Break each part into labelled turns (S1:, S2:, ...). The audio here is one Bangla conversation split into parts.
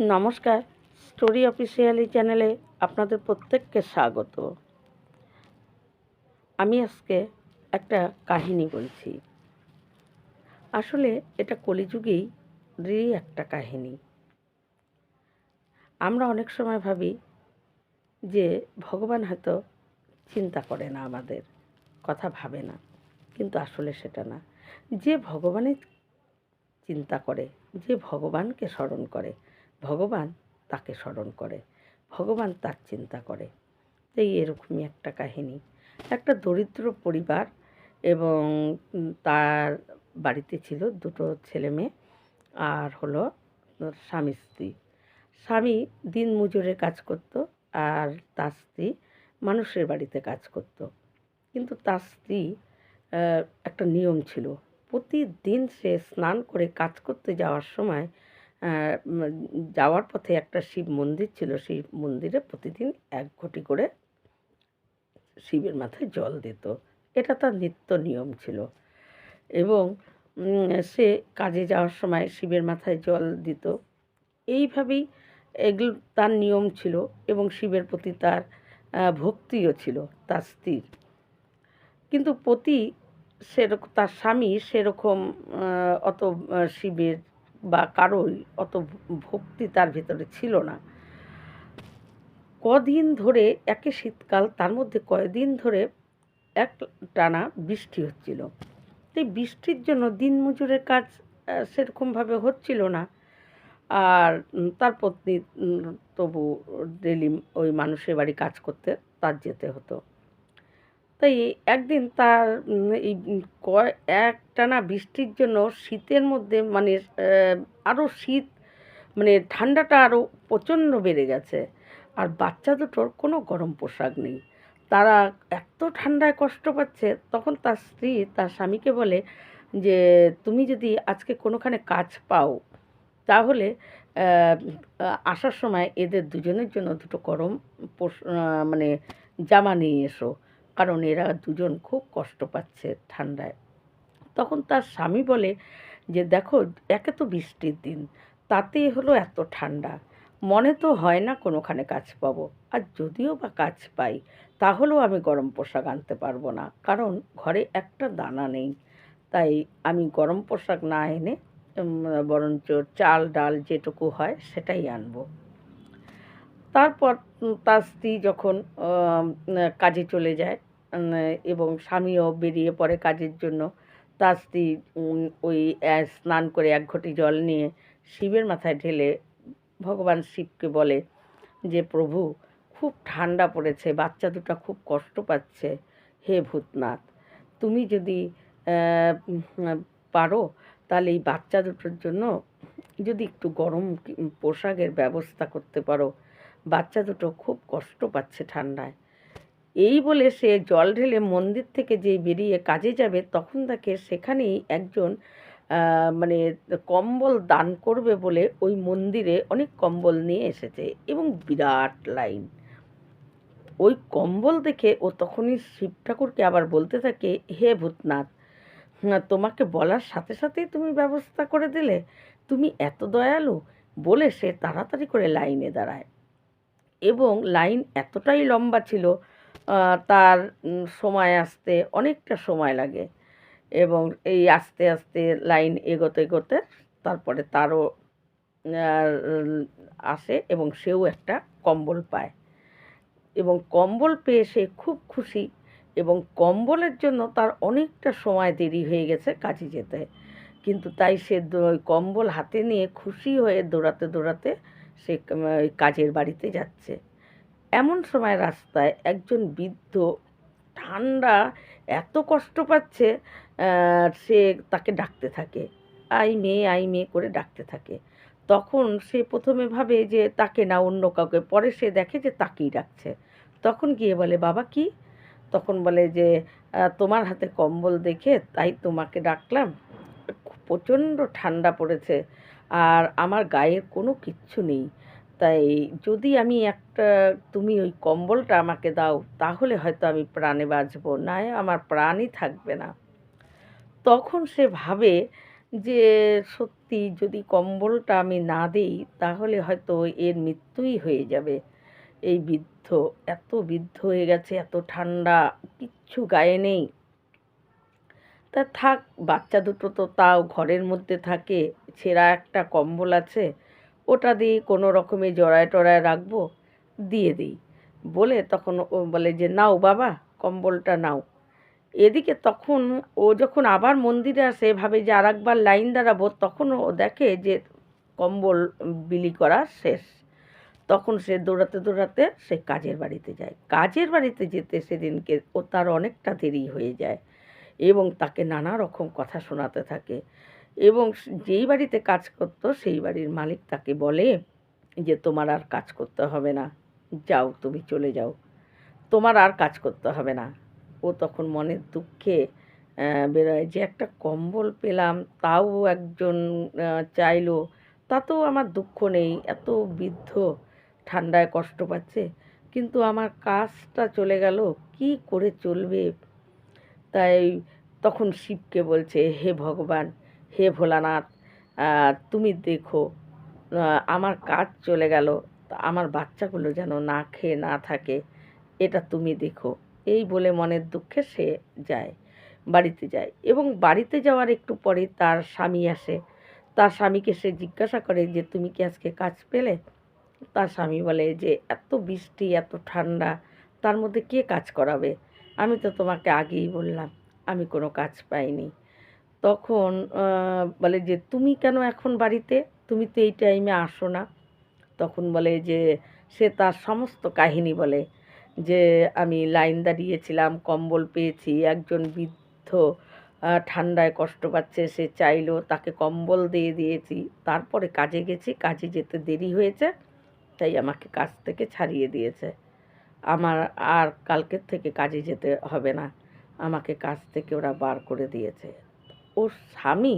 S1: নমস্কার। স্টোরি অফিসিয়ালি চ্যানেলে আপনাদের প্রত্যেককে স্বাগত। আমি আজকে একটা কাহিনী বলছি। আসলে এটা কলিযুগেই একটা কাহিনী। আমরা অনেক সময় ভাবি যে ভগবান হয়তো চিন্তা করে না আমাদের, কথা ভাবে না। কিন্তু আসলে সেটা না। যে ভগবানের চিন্তা করে, যে ভগবানকে স্মরণ করে ভগবান তাকে স্মরণ করে, ভগবান তার চিন্তা করে। এই এরকমই একটা কাহিনী। একটা দরিদ্র পরিবার এবং তার বাড়িতে ছিল দুটো ছেলে মেয়ে আর হলো স্বামী স্ত্রী। স্বামী দিন মজুরে কাজ করত আর তার স্ত্রী মানুষের বাড়িতে কাজ করত। কিন্তু তার স্ত্রী একটা নিয়ম ছিল। প্রতিদিন সে স্নান করে কাজ করতে যাওয়ার সময় যাওয়ার পথে একটা শিব মন্দির ছিল। সেই মন্দিরে প্রতিদিন এক ঘটি করে শিবের মাথায় জল দিত। এটা তার নিত্য নিয়ম ছিল। এবং সে কাজে যাওয়ার সময় শিবের মাথায় জল দিত। এইভাবেই এগুলো তার নিয়ম ছিল এবং শিবের প্রতি তার ভক্তিও ছিল, তার স্ত্রীর কিন্তু প্রতি সেরকম তার স্বামী সেরকম অত শিবের বা কারোই অত ভক্তি তার ভিতরে ছিল না। কদিন ধরে একে শীতকাল, তার মধ্যে কয়দিন ধরে এক টানা বৃষ্টি হচ্ছিল। এই বৃষ্টির জন্য দিনমজুরের কাজ সেরকমভাবে হচ্ছিল না। আর তার পত্নী তবু ডেলি ওই মানুষের বাড়ি কাজ করতে তার যেতে হতো। তাই একদিন তার এই কয়, একটানা বৃষ্টির জন্য শীতের মধ্যে মানে আরও শীত মানে ঠান্ডাটা আরও প্রচণ্ড বেড়ে গেছে। আর বাচ্চা দুটোর কোনো গরম পোশাক নেই। তারা এত ঠান্ডায় কষ্ট পাচ্ছে, তখন তার স্ত্রী তার স্বামীকে বলে যে, তুমি যদি আজকে কোনোখানে কাজ পাও, তাহলে আসার সময় এদের দুজনের জন্য দুটো গরম মানে জামা নিয়ে এসো। কারণ এরা দুজন খুব কষ্ট পাচ্ছে ঠান্ডায়। তখন তার স্বামী বলে যে, দেখো, একে তো বৃষ্টির দিন, তাতে হলো এত ঠান্ডা। মনে তো হয় না কোনোখানে কাজ পাবো। আর যদিও বা কাজ পাই, তাহলেও আমি গরম পোশাক আনতে পারব না। কারণ ঘরে একটা দানা নেই। তাই আমি গরম পোশাক না এনে বরঞ্চ চাল, ডাল যেটুকু হয় সেটাই আনব। তারপর তার স্ত্রী যখন কাজে চলে যায় এবং স্বামীও বেরিয়ে পড়ে কাজের জন্য, তার স্ত্রী ওই স্নান করে এক ঘটি জল নিয়ে শিবের মাথায় ঢেলে ভগবান শিবকে বলে যে, প্রভু, খুব ঠান্ডা পড়েছে, বাচ্চা দুটা খুব কষ্ট পাচ্ছে। হে ভূতনাথ, তুমি যদি পারো, তাহলে এই বাচ্চা দুটোর জন্য যদি একটু গরম পোশাকের ব্যবস্থা করতে পারো। বাচ্চা দুটো খুব কষ্ট পাচ্ছে ঠান্ডায়। এই বলে সে জল ঢেলে মন্দির থেকে যে বেরিয়ে কাজে যাবে তখন তাকে সেখানেই একজন মানে কম্বল দান করবে বলে ওই মন্দিরে অনেক কম্বল নিয়ে এসেছে এবং বিরাট লাইন। ওই কম্বল দেখে ও তখনই শিব ঠাকুরকে আবার বলতে থাকে হে ভূতনাথ হ্যাঁ, তোমাকে বলার সাথে সাথেই তুমি ব্যবস্থা করে দিলে। তুমি এত দয়ালু? বলে সে তাড়াতাড়ি করে লাইনে দাঁড়ায়। এবং লাইন এতটাই লম্বা ছিল তার সময় আসতে অনেকটা সময় লাগে এবং এই আস্তে আস্তে লাইন এগোতে এগোতে তারপরে তারও আসে এবং সেও একটা কম্বল পায়। এবং কম্বল পেয়ে সে খুব খুশি এবং কম্বলের জন্য তার অনেকটা সময় দেরি হয়ে গেছে কাজে যেতে। কিন্তু তাই সে কম্বল হাতে নিয়ে খুশি হয়ে দৌড়াতে দৌড়াতে সে কাজের বাড়িতে যাচ্ছে। এমন সময় রাস্তায় একজন বৃদ্ধ ঠান্ডা এত কষ্ট পাচ্ছে সে তাকে ডাকতে থাকে। আই মেয়ে আই মেয়ে করে ডাকতে থাকে। তখন সে প্রথমে ভাবে যে তাকে না, অন্য কাউকে। পরে সে দেখে যে তাকেই ডাকছে। তখন গিয়ে বলে, বাবা, কি? তখন বলে যে তোমার হাতে কম্বল দেখে তাই তোমাকে ডাকলাম। প্রচণ্ড ঠান্ডা পড়েছে। আর আমার গায়ে কোনো কিচ্ছু নেই। তাই যদি আমি একটা, তুমি ওই কম্বলটা আমাকে দাও, তাহলে হয়তো আমি প্রাণে বাঁচবো না আমার প্রাণই থাকবে না। তখন সে ভাবে যে সত্যি যদি কম্বলটা আমি না দিই, তাহলে হয়তো এর মৃত্যুই হয়ে যাবে। এই বৃদ্ধ, এত বৃদ্ধ হয়ে গেছে, এত ঠান্ডা, কিচ্ছু গায়ে নেই। তা থাক, বাচ্চা দুটো তো তাও ঘরের মধ্যে থাকে। ছেঁড়া একটা কম্বল আছে, ওটা দিয়ে কোনো রকমে জড়ায় টড়ায় রাখব, দিয়ে দিই। বলে তখন ও বলে যে, নাও বাবা, কম্বলটা নাও। এদিকে তখন ও যখন আবার মন্দিরে আসে, ভাবে যে আর একবার লাইন দাঁড়াবো, তখন ও দেখে যে কম্বল বিলি করা শেষ। তখন সে দৌড়াতে দৌড়াতে সে কাজের বাড়িতে যায়। কাজের বাড়িতে যেতে সেদিনকে ও তার অনেকটা দেরি হয়ে যায় এবং তাকে নানা রকম কথা শোনাতে থাকে। এবং যেই বাড়িতে কাজ করতো, সেই বাড়ির মালিক তাকে বলে যে, তোমার আর কাজ করতে হবে না। যাও, তুমি চলে যাও। তোমার আর কাজ করতে হবে না। ও তখন মনের দুঃখে বেরোয়। যে একটা কম্বল পেলাম, তাও একজন চাইলো। তাতেও আমার দুঃখ নেই। এত বৃদ্ধ, ঠান্ডায় কষ্ট পাচ্ছে। কিন্তু আমার কাজটা চলে গেল। কি করে চলবে? তাই তখন শিবকে বলছে, হে ভগবান হে ভোলানাথ তুমি দেখো আমার কাজ চলে গেল আমার বাচ্চাগুলো যেন না খেয়ে না থাকে, এটা তুমি দেখো। এই বলে মনের দুঃখে সে যায়, বাড়িতে যায় এবং বাড়িতে যাওয়ার একটু পরে তার স্বামী আসে। তার স্বামীকে সে জিজ্ঞাসা করে যে, তুমি কি আজকে কাজ পেলে? তার স্বামী বলে যে, এত বৃষ্টি, এত ঠান্ডা, তার মধ্যে কে কাজ করাবে? আমি তো তোমাকে আগেই বললাম, আমি কোনো কাজ পাইনি। তখন বলে যে, তুমি কেন এখন বাড়িতে? তুমি তো এই টাইমে আসো না। তখন বলে যে, সে তার সমস্ত কাহিনী বলে যে, আমি লাইন দাঁড়িয়েছিলাম, কম্বল পেয়েছি, একজন বৃদ্ধ ঠান্ডায় কষ্ট পাচ্ছে, সে চাইলো তাকে কম্বল দিয়ে দিয়েছি, তারপরে কাজে গেছি, কাজে যেতে দেরি হয়েছে, তাই আমাকে কাজ থেকে ছাড়িয়ে দিয়েছে। আমার আর কালকের থেকে কাজে যেতে হবে না, আমাকে কাজ থেকে ওরা বার করে দিয়েছে। ওর স্বামী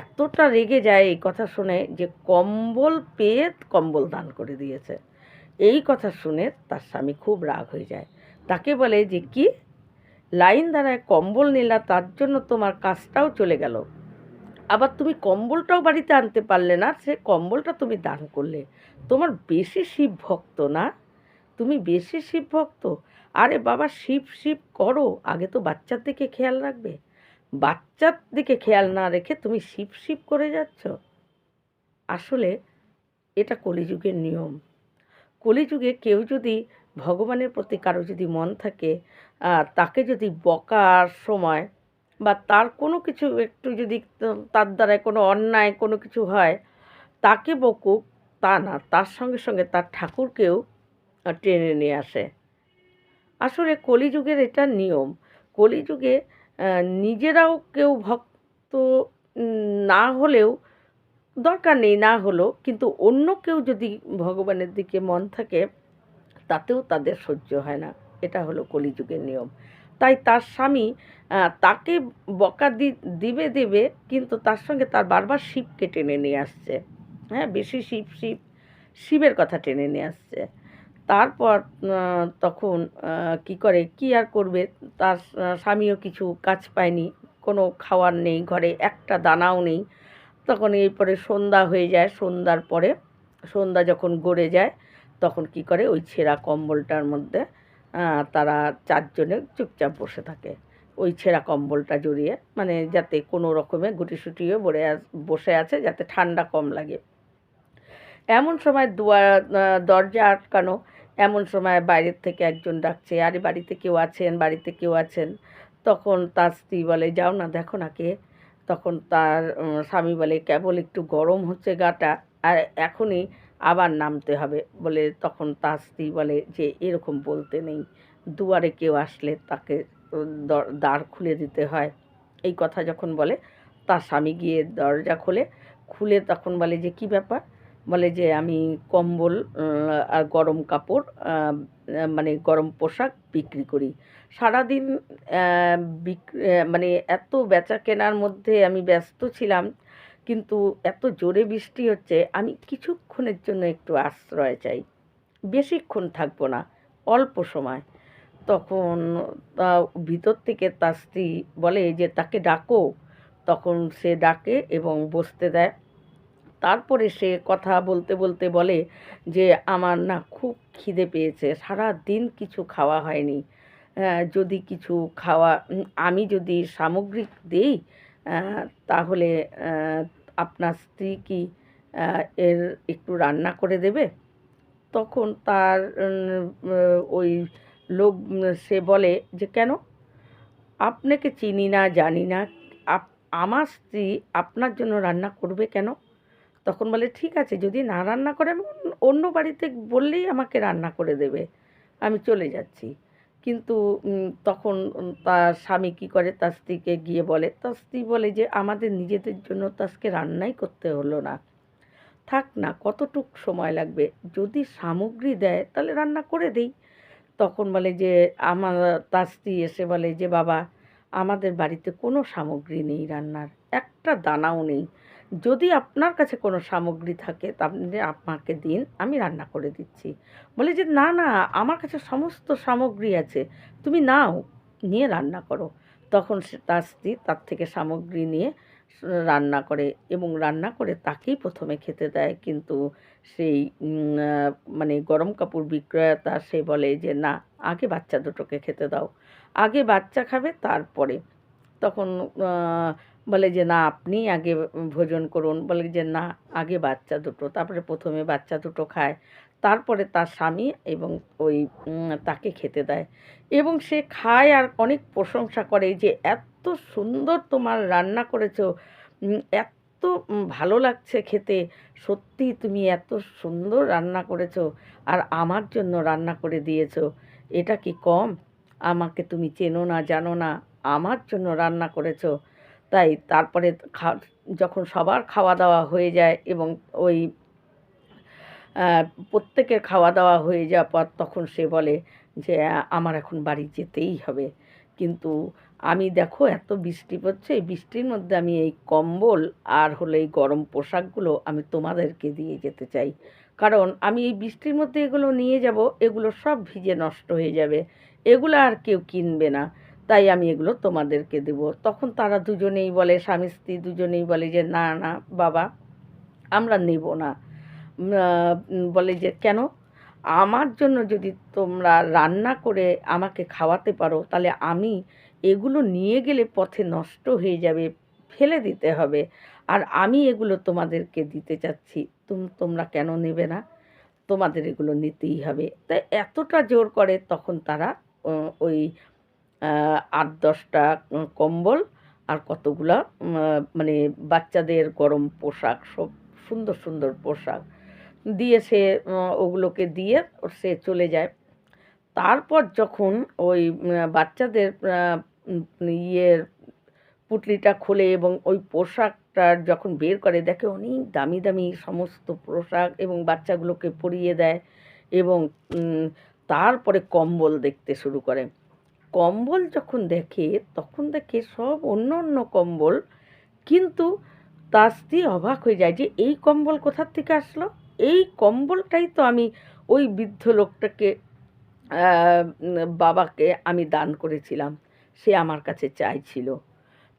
S1: এতটা রেগে যায় এই কথা শুনে যে কম্বল পেয়ে কম্বল দান করে দিয়েছে। এই কথা শুনে তার স্বামী খুব রাগ হয়ে যায়। তাকে বলে যে, কি? লাইন দ্বারায় কম্বল নিলা, তার জন্য তোমার কাজটাও চলে গেল। আবার তুমি কম্বলটাও বাড়িতে আনতে পারলে না, সে কম্বলটা তুমি দান করলে। তোমার বেশি শিব ভক্ত না? তুমি বেশি শিব ভক্ত? আরে বাবা, শিব শিব করো, আগে তো বাচ্চার দিকে খেয়াল রাখবে। বাচ্চার দিকে খেয়াল না রেখে তুমি শিব শিব করে যাচ্ছ? আসলে এটা কলিযুগের নিয়ম। কলিযুগে কেউ যদি ভগবানের প্রতি কারও যদি মন থাকে তাকে যদি বকার সময় বা তার কোনো কিছু একটু যদি তার দ্বারায় কোনো অন্যায় কোনো কিছু হয়, তাকে বকুক, তা না, তার সঙ্গে সঙ্গে তার ঠাকুরকেও টেনে নিয়ে আসে। আসলে কলিযুগের এটা নিয়ম। কলিযুগে নিজেরাও কেউ ভক্ত না হলেও দরকার নেই না হলো কিন্তু অন্য কেউ যদি ভগবানের দিকে মন থাকে, তাতেও তাদের সহ্য হয় না। এটা হলো কলিযুগের নিয়ম। তাই তার স্বামী তাকে বকা দিবে, দেবে, কিন্তু তার সঙ্গে তার বারবার শিবকে টেনে নিয়ে আসছে। হ্যাঁ বেশি শিব শিব, শিবের কথা টেনে নিয়ে আসছে। তারপর তখন কি করে, কি আর করবে? তার স্বামীও কিছু কাজ পায়নি, কোনো খাওয়ার নেই, ঘরে একটা দানাও নেই। তখন এরপরে সন্ধ্যা হয়ে যায়, সন্ধ্যার পরে, সন্ধ্যা যখন গড়ে যায়, তখন কি করে, ওই ছেঁড়া কম্বলটার মধ্যে তারা চারজনে চুপচাপ বসে থাকে। ওই ছেঁড়া কম্বলটা জড়িয়ে মানে যাতে কোনো রকমে গুটিসুটিও বড়ে বসে আছে, যাতে ঠান্ডা কম লাগে। এমন সময় দুয়ার দরজা আটকানো এমন সময় বাইরের থেকে একজন ডাকছে, আরে, বাড়িতে কেউ আছেন? বাড়িতে কেউ আছেন? তখন তার স্ত্রী বলে, যাও না, দেখো না কে। তখন তার স্বামী বলে, কেবল একটু গরম হচ্ছে গাটা, আর এখনই আবার নামতে হবে। বলে তখন তার স্ত্রী বলে, যে এরকম বলতে নেই। দুয়ারে কেউ আসলে তাকে দ্বার খুলে দিতে হয়। এই কথা যখন বলে, তার স্বামী গিয়ে দরজা খোলে, খুলে তখন বলে, যে কি ব্যাপার? বলে যে আমি কম্বল আর গরম কাপড় মানে গরম পোশাক বিক্রি করি। সারাদিন মানে এত বেচা কেনার মধ্যে আমি ব্যস্ত ছিলাম, কিন্তু এত জোরে বৃষ্টি হচ্ছে, আমি কিছুক্ষণের জন্য একটু আশ্রয় চাই। বেশিক্ষণ থাকব না, অল্প সময়। তখন ভিতর থেকে তার স্ত্রী বলে যে, তাকে ডাকো। তখন সে ডাকে এবং বসতে দেয়। তারপরে সে কথা বলতে বলতে বলে যে, আমার না খুব খিদে পেয়েছে সারা দিন কিছু খাওয়া হয়নি। যদি কিছু খাওয়া আমি যদি সামগ্রিক দেই তাহলে আপনার স্ত্রী কি এর একটু রান্না করে দেবে? তখন তার ওই লোক সে বলে যে, কেন? আপনাকে চিনি না, জানি না। আমার স্ত্রী আপনার জন্য রান্না করবে কেন? তখন বলে, ঠিক আছে, যদি না রান্না করে অন্য- বাড়িতে বললেই আমাকে রান্না করে দেবে। আমি চলে যাচ্ছি। কিন্তু তখন তার স্বামী কী করে তার স্ত্রীকে গিয়ে বলে তার স্ত্রী বলে যে, আমাদের নিজেদের জন্য তো আজকে রান্নাই করতে হলো না। থাক না, কতটুক সময় লাগবে? যদি সামগ্রী দেয়, তাহলে রান্না করে দেই। তখন বলে যে, আমার তার স্ত্রী এসে বলে যে, বাবা, আমাদের বাড়িতে কোনো সামগ্রী নেই রান্নার, একটা দানাও নেই। যদি আপনার কাছে কোনো সামগ্রী থাকে তাহলে আপনাকে দিন, আমি রান্না করে দিচ্ছি। বলে যে, না না, আমার কাছে সমস্ত সামগ্রী আছে, তুমি নাও, নিয়ে রান্না করো। তখন সে তার স্ত্রী তার থেকে সামগ্রী নিয়ে রান্না করে এবং রান্না করে তাকেই প্রথমে খেতে দেয়। কিন্তু সেই মানে গরম কাপড় বিক্রয়তা সে বলে যে, না, আগে বাচ্চা দুটোকে খেতে দাও। আগে বাচ্চা খাবে তারপরে। তখন বলে যে, না, আপনি আগে ভোজন করুন। বলে যে, না, আগে বাচ্চা দুটো। তারপরে প্রথমে বাচ্চা দুটো খায়, তারপরে তার স্বামী এবং ওই তাকে খেতে দেয়। এবং সে খায় আর অনেক প্রশংসা করে যে, এত সুন্দর তোমার রান্না করেছ এত ভালো লাগছে খেতে। সত্যি তুমি এত সুন্দর রান্না করেছ আর আমার জন্য রান্না করে দিয়েছ। এটা কি কম? আমাকে তুমি চেনো না, জানো না। আমার জন্য রান্না করেছ। তাই তারপরে যখন সবার খাওয়া দাওয়া হয়ে যায় এবং ওই প্রত্যেকের খাওয়া দাওয়া হয়ে যাওয়ার পর তখন সে বলে যে, আমার এখন বাড়ি যেতেই হবে। কিন্তু আমি দেখো এত বৃষ্টি পড়ছে, এই বৃষ্টির মধ্যে আমি এই কম্বল আর হলো এই গরম পোশাকগুলো আমি তোমাদেরকে দিয়ে যেতে চাই। কারণ আমি এই বৃষ্টির মধ্যে এগুলো নিয়ে যাব, এগুলো সব ভিজে নষ্ট হয়ে যাবে। এগুলো আর কেউ কিনবে না। তাই আমি এগুলো তোমাদেরকে দেব। তখন তারা দুজনেই বলে, স্বামী স্ত্রী দুজনেই বলে যে, না না, বাবা, আমরা নেব না। বলে যে, কেন? আমার জন্য যদি তোমরা রান্না করে আমাকে খাওয়াতে পারো, তাহলে আমি এগুলো নিয়ে গেলে পথে নষ্ট হয়ে যাবে, ফেলে দিতে হবে। আর আমি এগুলো তোমাদেরকে দিতে চাচ্ছি। তুম, তোমরা কেন নেবে না? তোমাদের এগুলো নিতেই হবে। তাই এতটা জোর করে তখন তারা ওই আট, দশটা কম্বল আর কতগুলা মানে বাচ্চাদের গরম পোশাক, সব সুন্দর সুন্দর পোশাক দিয়ে সে ওগুলোকে দিয়ে সে চলে যায়। তারপর যখন ওই বাচ্চাদের ইয়ের পুটলিটা খোলে এবং ওই পোশাকটা যখন বের করে, দেখে অনেক দামি দামি সমস্ত পোশাক এবং বাচ্চাগুলোকে পরিয়ে দেয় এবং তারপরে কম্বল দেখতে শুরু করে। কম্বল যখন দেখে, তখন দেখে সব অন্য অন্য কম্বল, কিন্তু তার স্ত্রী অবাক হয়ে যায় যে, এই কম্বল কোথার থেকে আসলো? এই কম্বলটাই তো আমি ওই বৃদ্ধ লোকটাকে বাবাকে আমি দান করেছিলাম। সে আমার কাছে চাইছিল।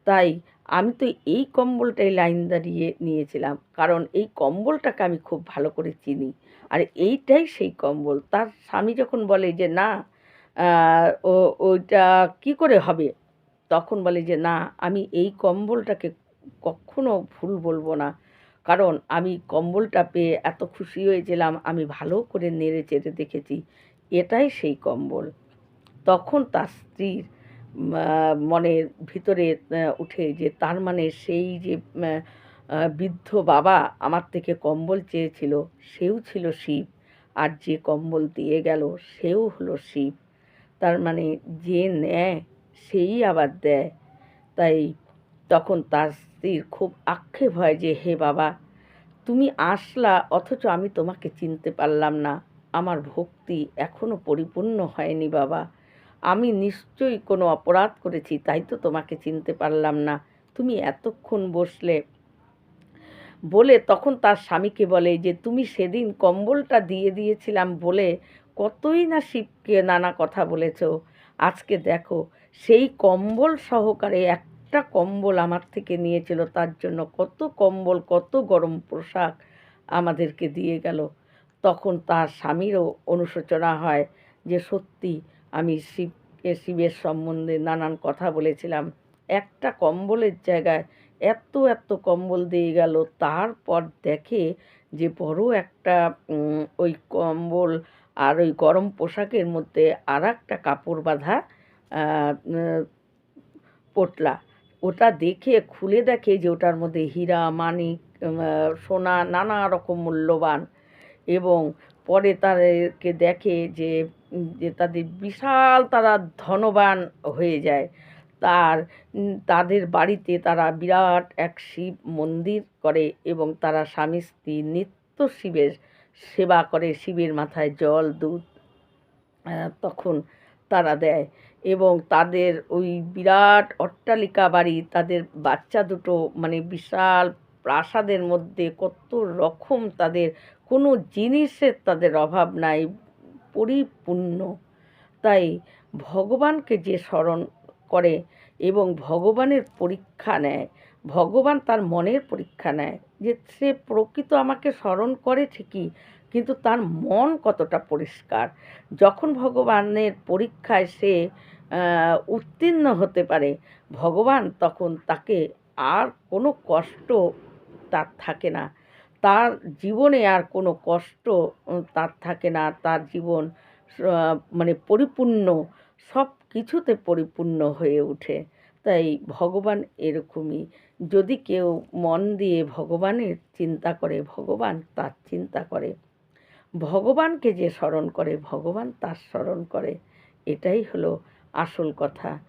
S1: তাই আমি তো এই কম্বলটাই লাইন দাঁড়িয়ে নিয়েছিলাম। কারণ এই কম্বলটাকে আমি খুব ভালো করে চিনি। আর এইটাই সেই কম্বল। তার স্বামী যখন বলে যে, না ও ওইটা কি করে হবে? তখন বলে যে, না, আমি এই কম্বলটাকে কখনো ভুল বলব না। কারণ আমি কম্বলটা পেয়ে এত খুশি হয়েছিলাম, আমি ভালো করে নেড়ে চেড়ে দেখেছি, এটাই সেই কম্বল। তখন তার স্ত্রীর মনের ভিতরে উঠে যে, তার মানে সেই যে বৃদ্ধ বাবা আমার থেকে কম্বল চেয়েছিল, সেও ছিল শিব। আর যে কম্বল দিয়ে গেল, সেও হলো শিব। তার মানে যে নেয় সেই আবার দেয়। তাই তখন তার স্ত্রীর খুব আক্ষেপ হয় যে, হে বাবা, তুমি আসলা, অথচ আমি তোমাকে চিনতে পারলাম না। আমার ভক্তি এখনও পরিপূর্ণ হয়নি বাবা। আমি নিশ্চয়ই কোনো অপরাধ করেছি, তাই তো তোমাকে চিনতে পারলাম না। তুমি এতক্ষণ বসলে। বলে তখন তার স্বামীকে বলে যে, তুমি সেদিন কম্বলটা দিয়ে দিয়েছিলাম বলে কতই না শিবকে নানা কথা বলেছ। আজকে দেখো, সেই কম্বল সহকারে একটা কম্বল আমার থেকে নিয়েছিল, তার জন্য কত কম্বল, কত গরম পোশাক আমাদেরকে দিয়ে গেল। তখন তার স্বামীরও অনুশোচনা হয় যে, সত্যি, আমি শিবকে, শিবের সম্বন্ধে নানান কথা বলেছিলাম। একটা কম্বলের জায়গায় এত এত কম্বল দিয়ে গেল। তারপর দেখে যে, বড় একটা ওই কম্বল আর ওই গরম পোশাকের মধ্যে আর একটা কাপড় বাঁধা পোটলা। ওটা দেখে, খুলে দেখে যে ওটার মধ্যে হীরা, মানিক সোনা, নানা রকম মূল্যবান এবং পরে তাদেরকে দেখে যে যে তাদের বিশাল তারা ধনবান হয়ে যায়। তার তাদের বাড়িতে তারা বিরাট এক শিব মন্দির করে এবং তারা স্বামী স্ত্রী নিত্য শিবের সেবা করে শিবের মাথায় জল, দুধ তখন তারা দেয়। এবং তাদের ওই বিরাট অট্টালিকা বাড়ি, তাদের বাচ্চা দুটো মানে বিশাল প্রাসাদের মধ্যে কত রকম তাদের, কোনো জিনিসের তাদের অভাব নাই, পরিপূর্ণ। তাই ভগবানকে যে স্মরণ করে এবং ভগবানের পরীক্ষা নেয়, ভগবান তার মনের পরীক্ষা নেয়। যে সে প্রকৃত আমাকে স্মরণ করে ঠিকই, কিন্তু তার মন কতটা পরিষ্কার? যখন ভগবানের পরীক্ষায় সে উত্তীর্ণ হতে পারে, ভগবান তখন তাকে আর কোনো কষ্ট তার থাকে না। তার জীবনে আর কোনো কষ্ট তার থাকে না। তার জীবন মানে পরিপূর্ণ সব কিছুতে পরিপূর্ণ হয়ে ওঠে। তাই ভগবান এরকমই। যদি কেউ মন দিয়ে ভগবানের চিন্তা করে, ভগবান তার চিন্তা করে, ভগবানকে যে স্মরণ করে, ভগবান তার স্মরণ করে, এটাই হলো আসল কথা।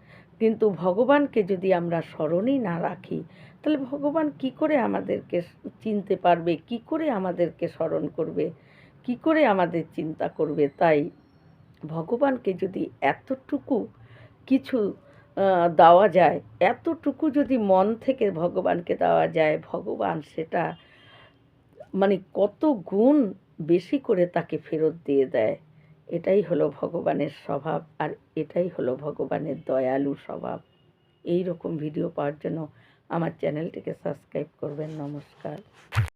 S1: কিন্তু ভগবানকে যদি আমরা স্মরণই না রাখি, তাহলে ভগবান কি করে আমাদেরকে চিনতে পারবে, কি করে আমাদেরকে স্মরণ করবে, কি করে আমাদের চিন্তা করবে? তাই ভগবানকে যদি এতটুকু কিছু দেওয়া যায়। এতটুকু যদি মন থেকে ভগবানকে দেওয়া যায়, ভগবান সেটা মানে কত গুণ বেশি করে তাকে ফেরত দিয়ে দেয়, এটাই হলো ভগবানের স্বভাব আর এটাই হলো ভগবানের দয়ালু স্বভাব। এই রকম ভিডিও পাওয়ার জন্য আমার চ্যানেলটিকে সাবস্ক্রাইব করবেন। নমস্কার।